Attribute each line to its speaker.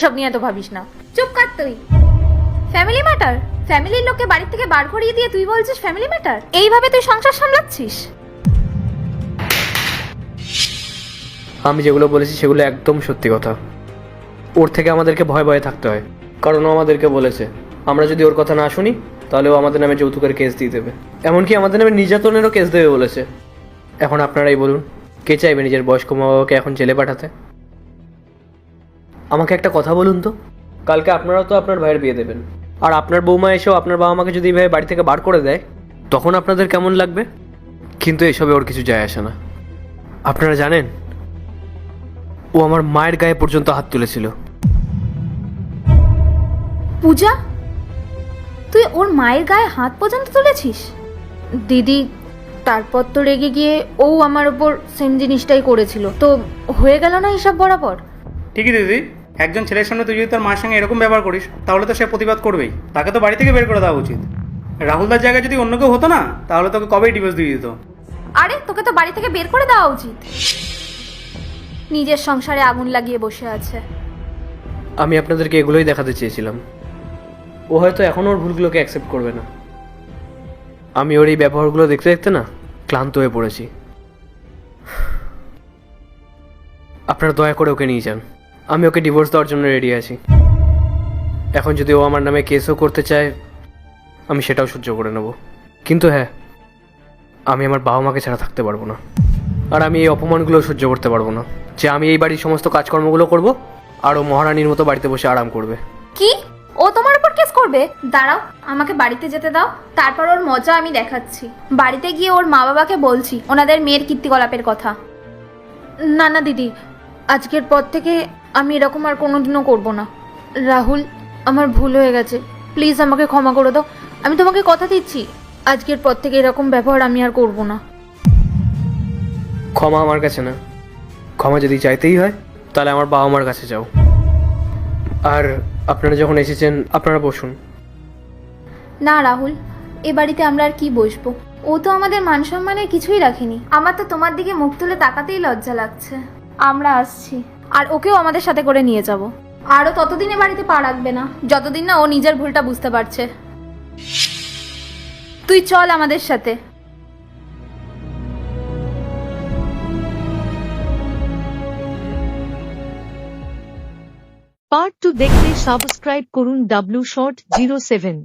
Speaker 1: এসব নিয়ে এত ভাবিস না। চুপ কর তুই। ফ্যামিলি ম্যাটার ফ্যামিলির লোককে বাড়ি থেকে বার করিয়ে দিয়ে তুই বলছিস ফ্যামিলি ম্যাটার এইভাবে তুই সংসার সামলাচ্ছিস?
Speaker 2: আমি যেগুলো বলেছি সেগুলো একদম সত্যি কথা। ওর থেকে আমাদেরকে ভয় ভয়ে থাকতে হয়। কারণ ও আমাদেরকে বলেছে। আমরা যদি ওর কথা না শুনি, তাহলে ও আমাদের নামে যৌতুকের কেস দিয়ে দেবে। এমনকি আমাদের নামে নির্যাতনেরও কেস দেবে বলেছে। এখন আপনারাই বলুন, কে চাইবে নিজের বয়স্ক মা বাবাকে এখন জেলে পাঠাতে? আমাকে একটা কথা বলুন তো। কালকে আপনারাও তো আপনার ভাইয়ের বিয়ে দেবেন। আর আপনার বৌমা এসেও আপনার বাবা মাকে যদি এইভাবে বাড়ি থেকে বার করে দেয় তখন আপনাদের কেমন লাগবে? কিন্তু এসবে ওর কিছু যায় আসে না। আপনারা জানেন ও আমার মায়ের গায়ে পর্যন্ত হাত তুলেছিল।
Speaker 1: পূজা তুই ওর মায়ের গায়ে হাত পর্যন্ত তুলেছিস? দিদি তারপর তো রেগে গিয়ে ও আমার ওপর সেম জিনিসটাই করেছিল। তো হয়ে গেল না হিসাব বরাবর?
Speaker 3: ঠিকই দিদি। একজন ছেলের সামনে তুই যদি তার মায়ের সঙ্গে এরকম ব্যবহার করিস তাহলে তো সে প্রতিবাদ করবেই। তাকে তো বাড়ি থেকে বের করে দেওয়া উচিত। রাহুলদার জায়গায় যদি অন্য কেউ হতো না তাহলে তোকে কবেই ডিভোর্স দিয়ে দিত?
Speaker 1: আরে তোকে তো বাড়ি থেকে বের করে দেওয়া উচিত। নিজের সংসারে আগুন লাগিয়ে বসে আছে।
Speaker 2: আমি আপনাদেরকে এগুলোই দেখাতে চেয়েছিলাম। ও হয়তো এখনও ওর ভুলগুলোকে অ্যাকসেপ্ট করবে না। আমি ওর এই ব্যবহারগুলো দেখতে দেখতে না ক্লান্ত হয়ে পড়েছি। আপনারা দয়া করে ওকে নিয়ে যান। আমি ওকে ডিভোর্স দেওয়ার জন্য রেডি আছি। এখন যদি ও আমার নামে কেসও করতে চায়, আমি সেটাও সহ্য করে নেব। কিন্তু হ্যাঁ আমি আমার বাবা মাকে ছাড়া থাকতে পারব না। আর আমি এই অপমানগুলো সহ্য করতে পারব না। যে আমি এই বাড়ির সমস্ত কাজকর্মগুলো করব, আর ও মহারানীর মতো বাড়িতে বসে আরাম করবে।
Speaker 1: কি? ও তোমার উপর কেস করবে? দাঁড়াও, আমাকে বাড়িতে যেতে দাও। তারপর ওর মজা আমি দেখাচ্ছি। বাড়িতে গিয়ে ওর মা বাবাকে বলছি, ওনাদের মেয়ের কীর্তিকলাপের কথা। না না, দিদি, আজকের পর থেকে আমি এরকম আর কোনোদিনও করব না। রাহুল আমার ভুল হয়ে গেছে। প্লিজ আমাকে ক্ষমা করে দাও। আমি তোমাকে কথা দিচ্ছি। আজকের পর থেকে এরকম ব্যবহার আমি আর করব না।
Speaker 2: ক্ষমা আমার কাছে না। ক্ষমা যদি চাইতেই হয় তাহলে আমার বাবা মার কাছে যাও। আর আপনারা যখন এসেছেন আপনারা বসুন।
Speaker 1: না রাহুল এ বাড়িতে আমরা আর কি বসবো? ও তো আমাদের মান সম্মানের কিছুই রাখেনি। আমার তো তোমার দিকে মুখ তুলে তাকাতেই লজ্জা লাগছে। আমরা আসছি। আর ওকেও আমাদের সাথে করে নিয়ে যাব। আরও ততদিন বাড়িতে পা রাখবে না। যতদিন না ও নিজের ভুলটা বুঝতে পারছে। তুই চল আমাদের সাথে।
Speaker 4: পার্ট টু দেখতে সাবস্ক্রাইব করুন ডাব্লিউ শর্ট জিরো সেভেন